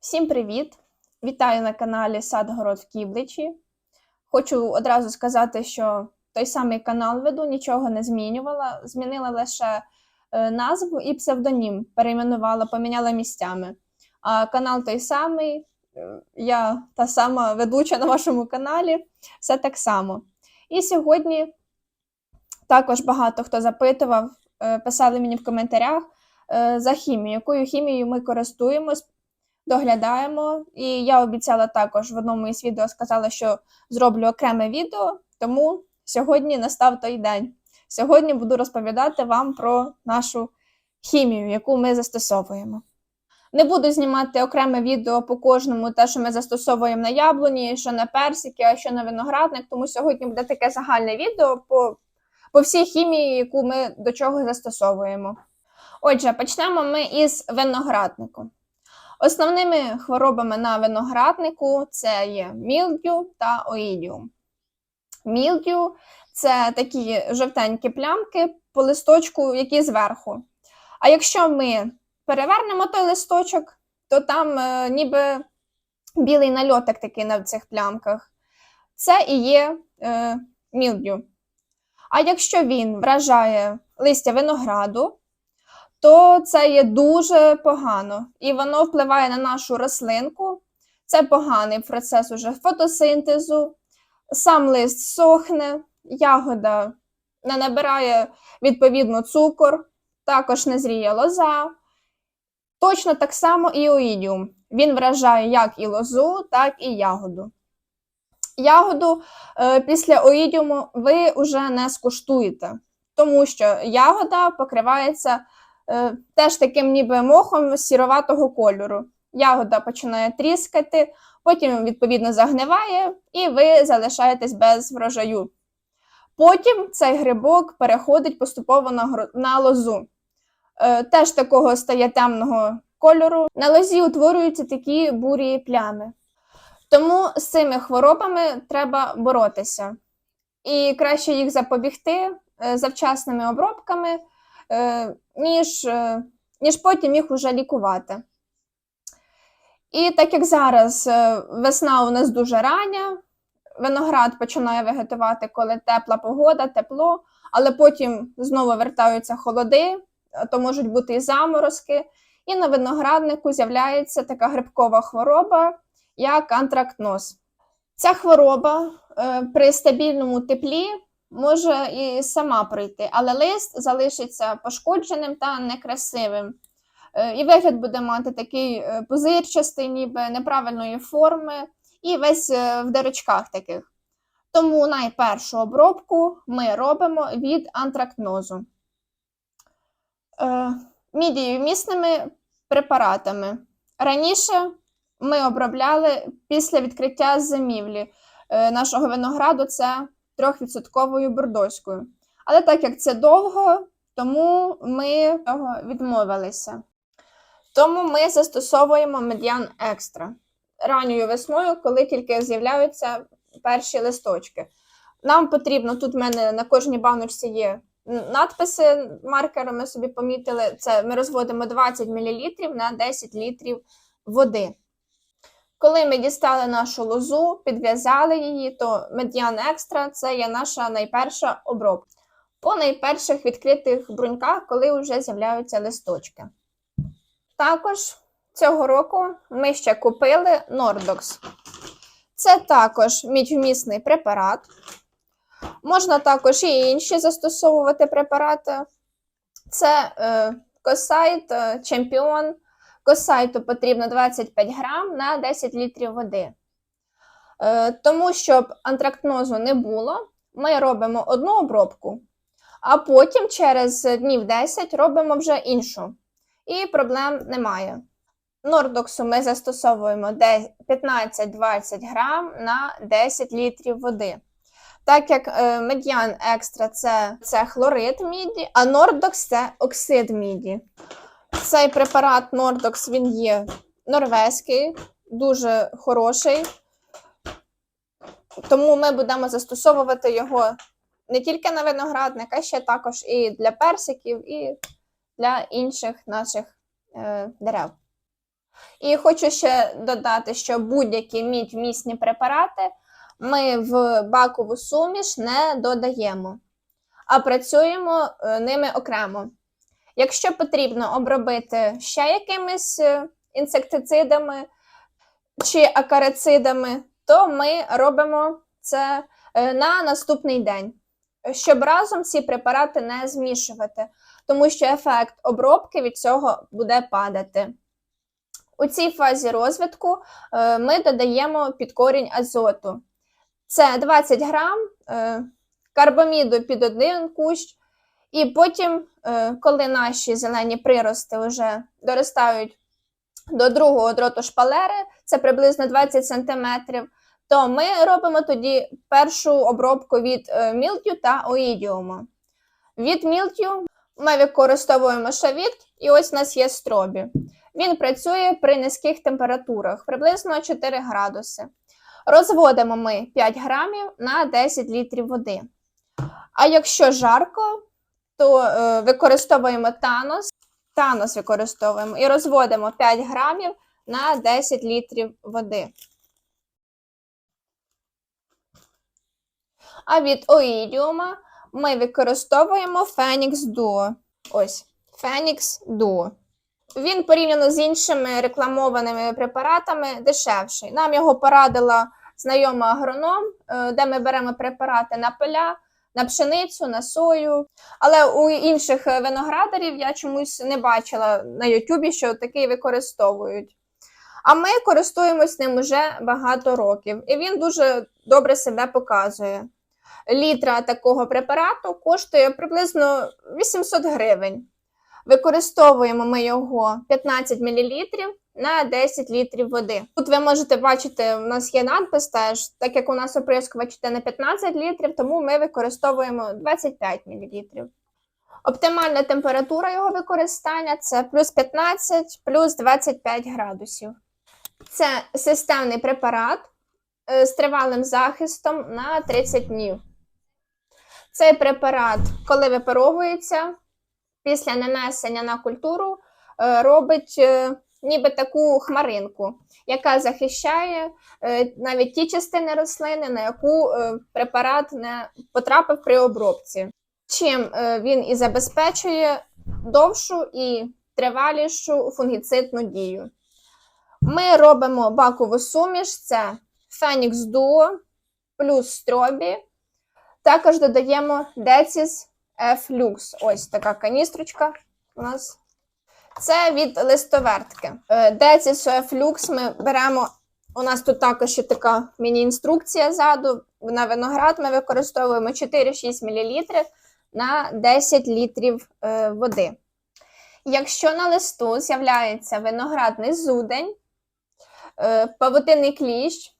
Всім привіт! Вітаю на каналі Сад Город в Кібличі. Хочу одразу сказати, що той самий канал веду, нічого не змінювала. Змінила лише е, назву і псевдонім, перейменувала, поміняла місцями. А канал той самий, е, я та сама ведуча на вашому каналі, все так само. І сьогодні також багато хто запитував, е, писали мені в коментарях за хімію, якою хімією ми користуємось доглядаємо. І я обіцяла також в одному із відео сказала, що зроблю окреме відео, тому сьогодні настав той день. Сьогодні буду розповідати вам про нашу хімію, яку ми застосовуємо. Не буду знімати окреме відео по кожному, те, що ми застосовуємо на яблуні, що на персики, а що на виноградник. Тому сьогодні буде таке загальне відео по, по всій хімії, яку ми до чого застосовуємо. Отже, почнемо ми із винограднику. Основними хворобами на винограднику це є мілдю та оїдіум. Мілдю це такі жовтенькі плямки по листочку, які зверху. А якщо ми перевернемо той листочок, то там е, ніби білий нальотик такий на цих плямках. Це і є е, мілдю. А якщо він вражає листя винограду, то це є дуже погано, і воно впливає на нашу рослинку. Це поганий процес уже фотосинтезу, сам лист сохне, ягода не набирає відповідно цукор, також не зріє лоза. Точно так само і оїдіум. Він вражає як і лозу, так і ягоду. Ягоду е, після оїдіуму ви вже не скуштуєте, тому що ягода покривається теж таким ніби мохом сіроватого кольору. Ягода починає тріскати, потім, відповідно, загниває, і ви залишаєтесь без врожаю. Потім цей грибок переходить поступово на, на лозу. Е, теж такого стає темного кольору. На лозі утворюються такі бурі плями. Тому з цими хворобами треба боротися. І краще їх запобігти е, завчасними обробками, е, ніж, е, ніж потім їх уже лікувати. І так як зараз е, весна у нас дуже рання, виноград починає вегетувати, коли тепла погода, тепло, але потім знову вертаються холоди, то можуть бути і заморозки. І на винограднику з'являється така грибкова хвороба, як антрактноз. Ця хвороба е, при стабільному теплі може і сама пройти, але лист залишиться пошкодженим та некрасивим. Е, І вигляд буде мати такий е, пузирчастий, ніби неправильної форми, і весь е, в дирочках таких. Тому найпершу обробку ми робимо від антрактнозу. Е, Мідієвмісними препаратами. Раніше ми обробляли після відкриття зимівлі нашого винограду це 3% бордоською. Але так як це довго, тому ми того відмовилися. Тому ми застосовуємо медіан екстра ранньою весною, коли тільки з'являються перші листочки. Нам потрібно, тут в мене на кожній баночці є надписи маркером, ми собі помітили. Це ми розводимо 20 мл на 10 літрів води. Коли ми дістали нашу лозу, підв'язали її, то медіан екстра це є наша найперша обробка. По найперших відкритих бруньках, коли вже з'являються листочки. Також цього року ми ще купили Nordox. Це також мідьмісний препарат. Можна також і інші застосовувати препарати. Це е, Косайт е, Чемпіон. Косайту потрібно 25 грам на 10 літрів води. Е, тому, щоб антрактнозу не було, ми робимо одну обробку, а потім через днів 10 робимо вже іншу. І проблем немає. Нордоксу ми застосовуємо 15-20 грам на 10 літрів води. Так як е, медіан екстра це, це хлорид міді, а нордокс це оксид міді. Цей препарат Nordox він є норвезький, дуже хороший. Тому ми будемо застосовувати його не тільки на виноградник, а ще також і для персиків, і для інших наших е, дерев. І хочу ще додати, що будь-які мідь-вмісні препарати ми в бакову суміш не додаємо, а працюємо е, ними окремо. Якщо потрібно обробити ще якимись е, інсектицидами чи акарицидами, то ми робимо це е, на наступний день, щоб разом ці препарати не змішувати, тому що ефект обробки від цього буде падати. У цій фазі розвитку е, ми додаємо під корінь азоту. Це 20 грам карбаміду під один кущ, і потім, е, коли наші зелені прирости вже доростають до другого дроту шпалери, це приблизно 20 см, то ми робимо тоді першу обробку від е, мілтю та оїдіума. Від мілтю ми використовуємо шавіт, і ось у нас є стробі. Він працює при низьких температурах, приблизно 4 градуси. Розводимо ми 5 грамів на 10 літрів води. А якщо жарко, то е, використовуємо танос, танос використовуємо і розводимо 5 грамів на 10 літрів води. А від оїдіума ми використовуємо Phoenix Duo. Ось, Phoenix Duo. Він порівняно з іншими рекламованими препаратами дешевший. Нам його порадила знайома агроном, е, де ми беремо препарати на поля, на пшеницю, на сою. Але у інших е, виноградарів я чомусь не бачила на Ютубі, що такий використовують. А ми користуємось ним уже багато років, і він дуже добре себе показує. Літра такого препарату коштує приблизно 800 гривень. Використовуємо ми його 15 мл на 10 літрів води. Тут ви можете бачити, у нас є надпис теж, так як у нас оприскувач йде на 15 літрів, тому ми використовуємо 25 мл. Оптимальна температура його використання це плюс 15, плюс 25 градусів. Це системний препарат е, з тривалим захистом на 30 днів. Цей препарат, коли випаровується, після нанесення на культуру е, робить е, ніби таку хмаринку, яка захищає е, навіть ті частини рослини, на яку препарат не потрапив при обробці. Чим він і забезпечує довшу і тривалішу фунгіцидну дію. Ми робимо бакову суміш: це Phoenix Duo плюс стробі. Також додаємо Decis F-Lux. Ось така каністрочка у нас. Це від листовертки. Decis F-Lux ми беремо. У нас тут також є така міні-інструкція ззаду. На виноград ми використовуємо 4-6 мл на 10 літрів е, води. Якщо на листу з'являється виноградний зудень, е, павутинний кліщ,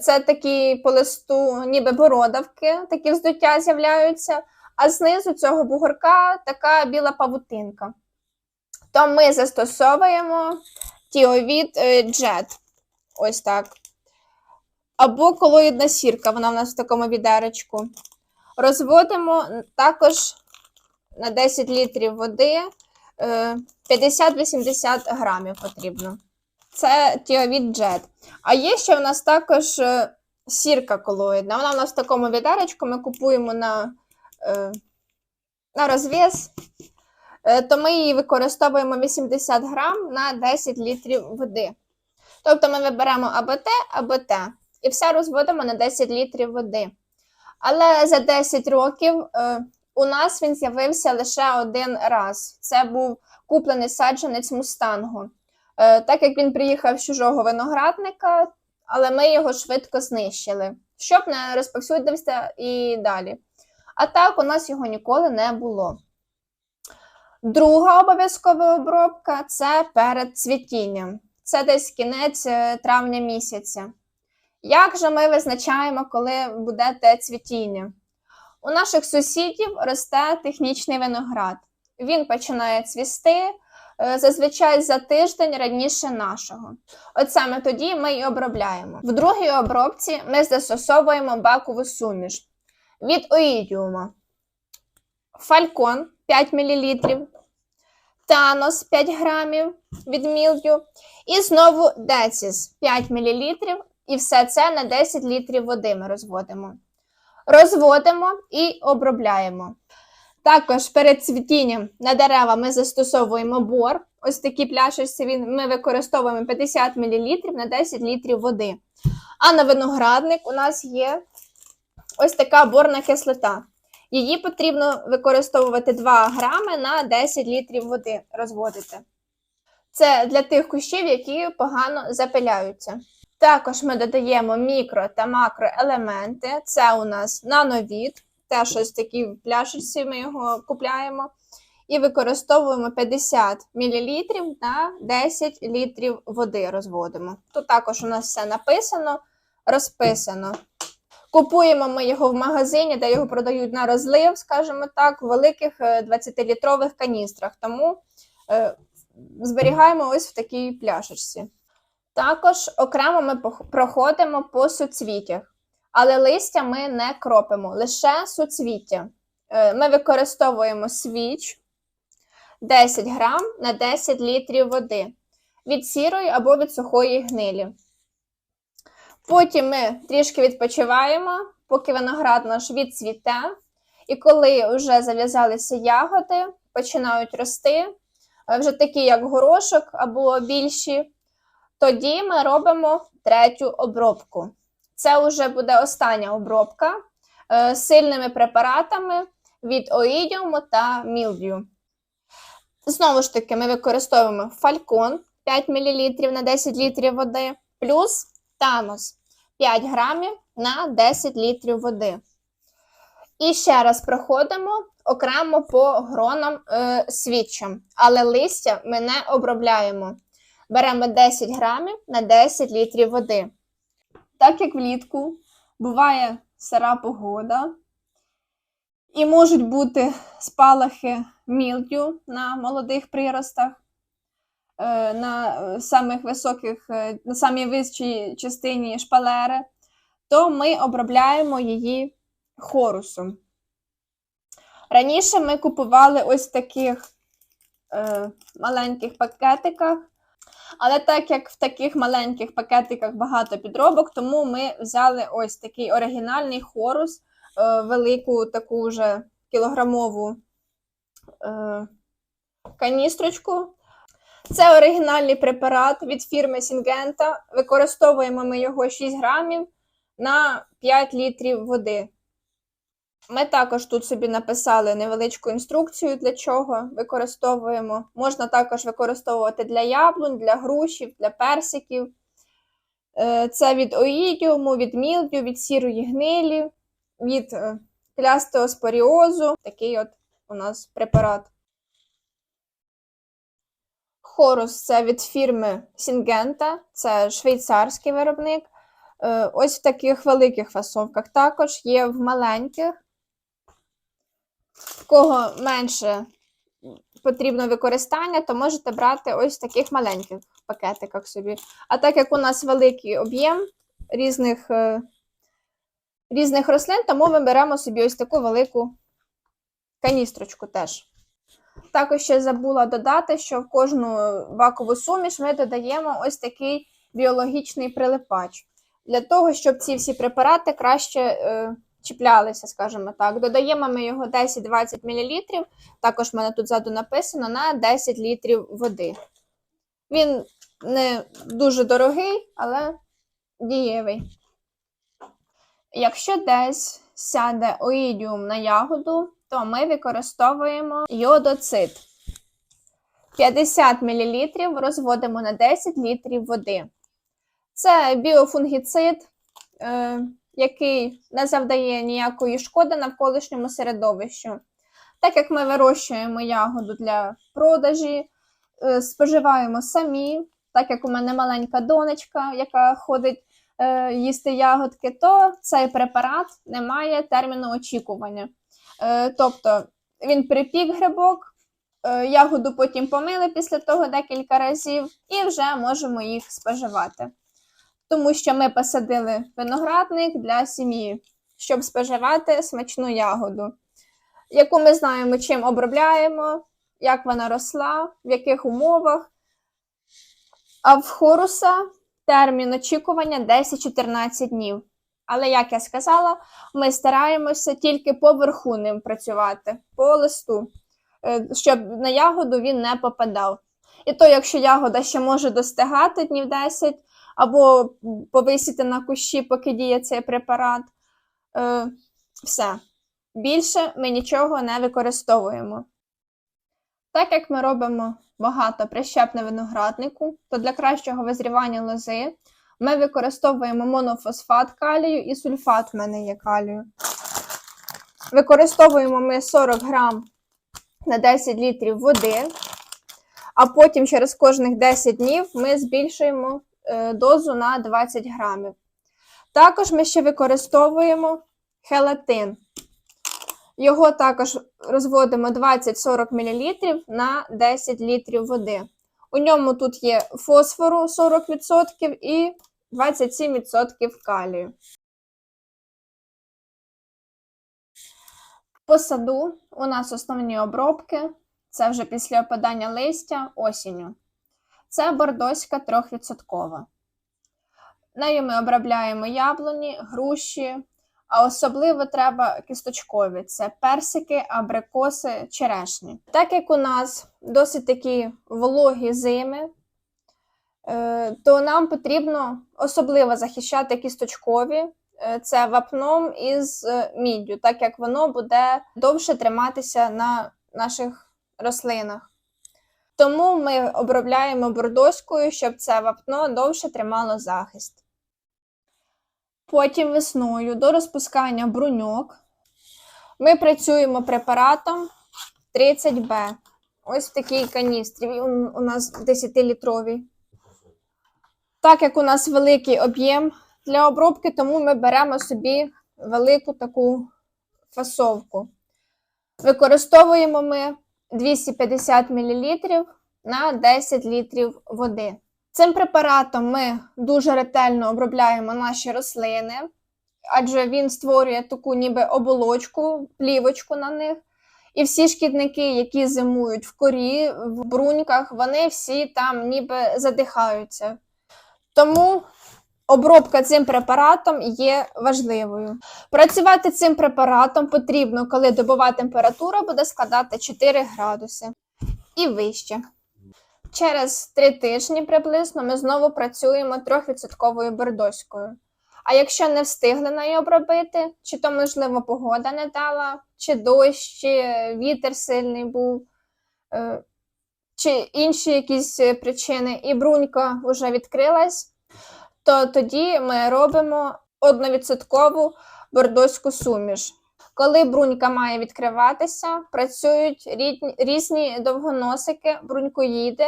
це такі по листу, ніби бородавки, такі вздуття з'являються а знизу цього бугорка така біла павутинка. То ми застосовуємо тіовід джет. Ось так. Або колоїдна сірка, вона в нас в такому відеречку. Розводимо також на 10 літрів води 50-80 е, грамів потрібно. Це тіовід джет. А є ще в нас також е, сірка колоїдна. Вона в нас в такому відеречку ми купуємо на Е, на розв'яз, то ми її використовуємо 80 грам на 10 літрів води. Тобто ми виберемо або те, або те. І все розводимо на 10 літрів води. Але за 10 років е, у нас він з'явився лише один раз. Це був куплений саджанець мустангу. Так як він приїхав з чужого виноградника, але ми його швидко знищили, щоб не розповсюдився і далі. А так, у нас його ніколи не було. Друга обов'язкова обробка це перед цвітінням. Це десь кінець е, травня місяця. Як же ми визначаємо, коли буде те цвітіння? У наших сусідів росте технічний виноград. Він починає цвісти е, зазвичай за тиждень раніше нашого. От саме тоді ми і обробляємо. В другій обробці ми застосовуємо бакову суміш від оїдіума. Фалькон 5 мл, Танос 5 грамів від мілдю. І знову Деціс 5 мл. І все це на 10 літрів води ми розводимо. Розводимо і обробляємо. Також перед цвітінням на дерева ми застосовуємо бор. Ось такі пляшечці він, ми використовуємо 50 мл на 10 літрів води. А на виноградник у нас є ось така борна кислота. Її потрібно використовувати 2 грами на 10 літрів води розводити. Це для тих кущів, які погано запиляються. Також ми додаємо мікро та макроелементи. Це у нас нановід, теж ось такі в пляшечці ми його купляємо. І використовуємо 50 мл на 10 літрів води розводимо. Тут також у нас все написано, розписано. Купуємо ми його в магазині, де його продають на розлив, скажімо так, в великих 20-літрових каністрах. Тому е, зберігаємо ось в такій пляшечці. Також окремо ми проходимо по суцвіттях, але листя ми не кропимо, лише суцвіття. Е, Ми використовуємо свіч 10 грам на 10 літрів води від сірої або від сухої гнилі. Потім ми трішки відпочиваємо, поки виноград наш відцвіте. І коли вже зав'язалися ягоди, починають рости, е, вже такі, як горошок або більші, тоді ми робимо третю обробку. Це вже буде остання обробка е, сильними препаратами від оїдіуму та мілдію. Знову ж таки, ми використовуємо фалькон 5 мл на 10 літрів води, плюс танос 5 грамів на 10 літрів води. І ще раз проходимо окремо по гронам е, свідчам, але листя ми не обробляємо. Беремо 10 грамів на 10 літрів води. Так як влітку буває сира погода, і можуть бути спалахи мілдю на молодих приростах, на е, самих високих, е, на самій вищій частині шпалери, то ми обробляємо її хорусом. Раніше ми купували ось в таких е, маленьких пакетиках, але так як в таких маленьких пакетиках багато підробок, тому ми взяли ось такий оригінальний хорус, е, велику таку вже кілограмову е, каністрочку. Це оригінальний препарат від фірми Сінгента. Використовуємо ми його 6 грамів на 5 літрів води. Ми також тут собі написали невеличку інструкцію, для чого використовуємо. Можна також використовувати для яблунь, для грушів, для персиків. Е, Це від оїдіуму, від мілдю, від сірої гнилі, від е, клястеоспоріозу. Такий от у нас препарат. Хорус це від фірми Сінгента, це швейцарський виробник. Е, Ось в таких великих фасовках. Також є в маленьких. В кого менше потрібно використання, то можете брати ось в таких маленьких пакетиках собі. А так як у нас великий об'єм різних, е, різних рослин, тому ми беремо собі ось таку велику каністрочку теж. Також ще забула додати, що в кожну вакову суміш ми додаємо ось такий біологічний прилипач. Для того, щоб ці всі препарати краще е, чіплялися, скажімо так. Додаємо ми його 10-20 мл. Також в мене тут ззаду написано на 10 літрів води. Він не дуже дорогий, але дієвий. Якщо десь сяде оїдіум на ягоду, то ми використовуємо йодоцит. 50 мл розводимо на 10 літрів води. Це біофунгіцид, е, який не завдає ніякої шкоди навколишньому середовищу. Так як ми вирощуємо ягоду для продажі, е, споживаємо самі, так як у мене маленька донечка, яка ходить е, їсти ягодки, то цей препарат не має терміну очікування. Е, тобто він припік грибок, е, ягоду потім помили після того декілька разів, і вже можемо їх споживати. Тому що ми посадили виноградник для сім'ї, щоб споживати смачну ягоду, яку ми знаємо, чим обробляємо, як вона росла, в яких умовах. А в хоруса термін очікування 10-14 днів. Але, як я сказала, ми стараємося тільки поверху ним працювати, по листу, е, щоб на ягоду він не попадав. І то, якщо ягода ще може достигати днів 10, або повисіти на кущі, поки діє цей препарат, е, все. Більше ми нічого не використовуємо. Так як ми робимо багато прищеп на винограднику, то для кращого визрівання лози ми використовуємо монофосфат калію і сульфат в мене є калію. Використовуємо ми 40 грам на 10 літрів води, а потім через кожних 10 днів ми збільшуємо е, дозу на 20 грамів. Також ми ще використовуємо хелатин. Його також розводимо 20-40 мл на 10 літрів води. У ньому тут є фосфору 40% і 27% калію. По саду у нас основні обробки. Це вже після опадання листя осінню. Це бордоська 3%. Нею ми обробляємо яблуні, груші, а особливо треба кісточкові це персики, абрикоси, черешні. Так як у нас досить такі вологі зими, то нам потрібно особливо захищати кісточкові. Е, Це вапном із е, міддю, так як воно буде довше триматися на наших рослинах. Тому ми обробляємо бордоською, щоб це вапно довше тримало захист. Потім весною до розпускання бруньок ми працюємо препаратом 30Б. Ось в такій каністрі. Він у нас 10-літровій. Так як у нас великий об'єм для обробки, тому ми беремо собі велику таку фасовку. Використовуємо ми 250 мл на 10 літрів води. Цим препаратом ми дуже ретельно обробляємо наші рослини, адже він створює таку ніби оболочку, плівочку на них. І всі шкідники, які зимують в корі, в бруньках, вони всі там ніби задихаються. Тому обробка цим препаратом є важливою. Працювати цим препаратом потрібно, коли добова температура буде складати 4 градуси і вище. Через 3 тижні приблизно ми знову працюємо 3% бордоською. А якщо не встигли неї обробити, чи то, можливо, погода не дала, чи дощ, чи вітер сильний був, е, чи інші якісь причини, і брунька вже відкрилась, то тоді ми робимо 1% бордоську суміш. Коли брунька має відкриватися, працюють різні довгоносики, брунькоїди,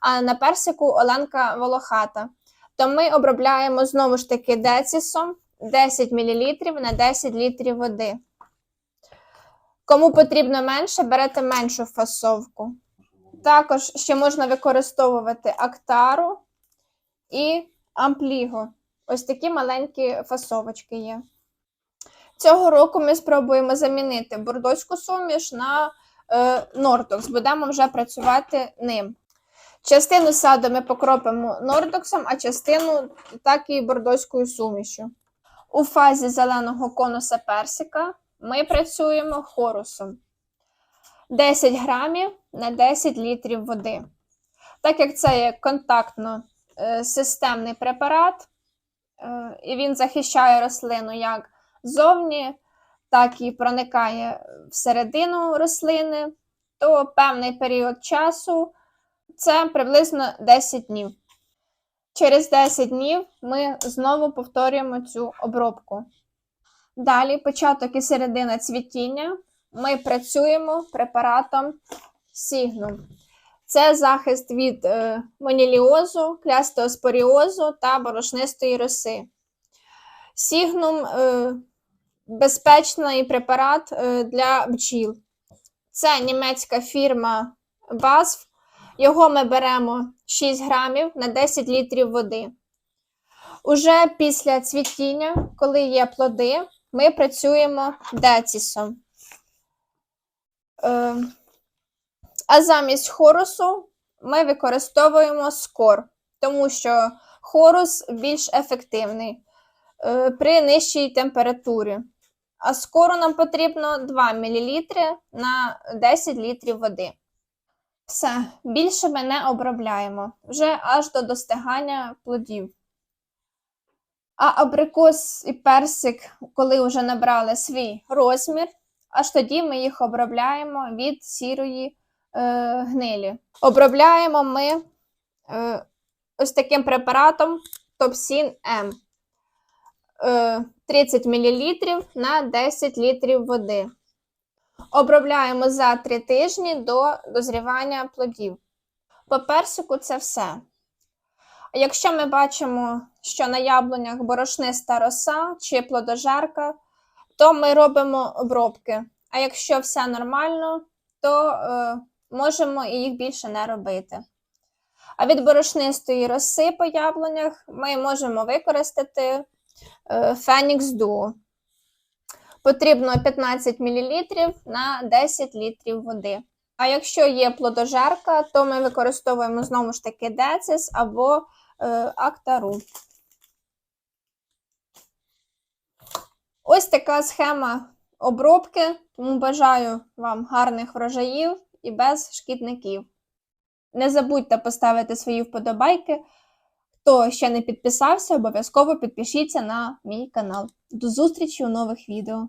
а на персику оленка волохата. То ми обробляємо знову ж таки децісом 10 мл на 10 літрів води. Кому потрібно менше, берете меншу фасовку. Також ще можна використовувати актару і ампліго. Ось такі маленькі фасовочки є. Цього року ми спробуємо замінити бордоську суміш на е, нортокс. Будемо вже працювати ним. Частину саду ми покропимо нордоксом, а частину так і бордоською сумішю. У фазі зеленого конуса персика ми працюємо хорусом 10 грамів на 10 літрів води. Так як це є контактно е, препарат, е, і він захищає рослину як ззовні, так і проникає всередину рослини, то певний період часу це приблизно 10 днів. Через 10 днів ми знову повторюємо цю обробку. Далі, початок і середина цвітіння, ми працюємо препаратом Signum. Це захист від е, моніліозу, клястеоспоріозу та борошнистої роси. Сігнум е, безпечний препарат е, для бджіл. Це німецька фірма BASF. Його ми беремо 6 грамів на 10 літрів води. Уже після цвітіння, коли є плоди, ми працюємо децісом. А замість хорусу ми використовуємо скор, тому що хорус більш ефективний е, при нижчій температурі. А скору нам потрібно 2 мл на 10 літрів води. Все, більше ми не обробляємо вже аж до достигання плодів. А абрикос і персик, коли вже набрали свій розмір, аж тоді ми їх обробляємо від сірої гнилі. Обробляємо ми е, ось таким препаратом Топсін М. Е, 30 мл на 10 літрів води. Обробляємо за 3 тижні до дозрівання плодів. По персику це все. Якщо ми бачимо, що на яблунях борошниста роса чи плодожерка, то ми робимо обробки. А якщо все нормально, то е, можемо і їх більше не робити. А від борошнистої роси по яблунях ми можемо використати Фенікс Duo. Потрібно 15 мл на 10 літрів води. А якщо є плодожерка, то ми використовуємо знову ж таки Децис або е, Актару. Ось така схема обробки, тому бажаю вам гарних врожаїв і без шкідників. Не забудьте поставити свої вподобайки. Хто ще не підписався, обов'язково підпишіться на мій канал. До зустрічі у нових відео.